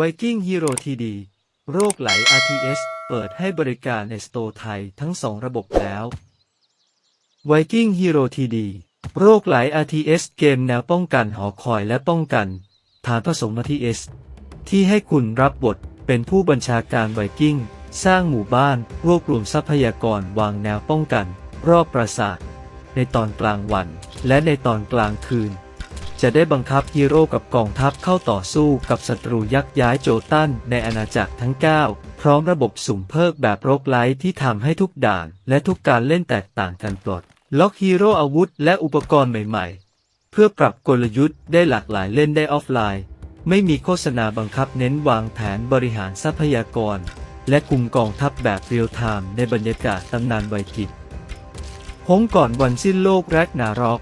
Viking Hero TD โรคไหล RTS เปิดให้บริการในสโตร์ไทยทั้งสองระบบแล้ว Viking Hero TD โรคไหล RTS เกมแนวป้องกันหอคอยและป้องกัน ฐานผสม RTS ที่ให้คุณรับบทเป็นผู้บัญชาการไวกิ้ง สร้างหมู่บ้าน รวบรวมทรัพยากรวางแนวป้องกัน รอบปราสาท ในตอนกลางวัน และในตอนกลางคืน จะได้บังคับฮีโร่กับกองทัพเข้าต่อสู้กับศัตรูยักษ์ย้ายโจตันในอาณาจักรทั้ง 9 พร้อมระบบสุ่มเพิกแบบโรกไลท์ที่ทำให้ทุกด่านและทุกการเล่นแตกต่างกันปลด ล็อกฮีโร่อาวุธและอุปกรณ์ใหม่ๆ เพื่อปรับกลยุทธ์ได้หลากหลายเล่นได้ออฟไลน์ ไม่มีโฆษณาบังคับเน้นวางแผนบริหารทรัพยากร และคุมกองทัพแบบเรียลไทม์ในบรรยากาศตำนานไวกิงหงก่อนวันสิ้นโลกแรกนารอก